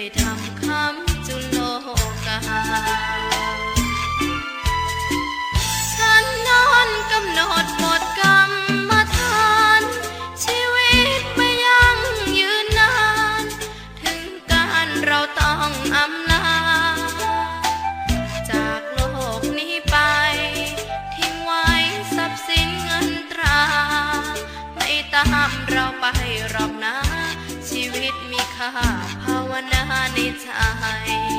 they don't come to Loka. ในใจ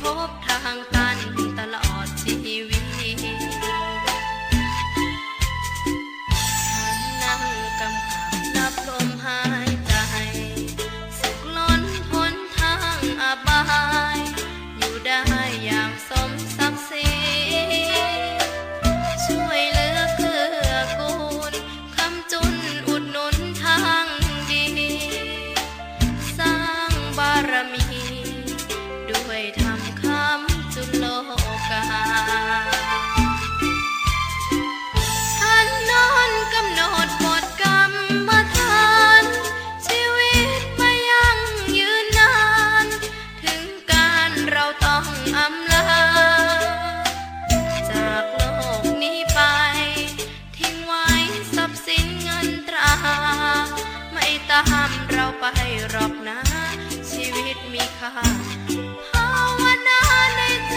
พบทางต ตาห้ามเราไปหรอกนะ ชีวิตมีค่าภาวนาในใจ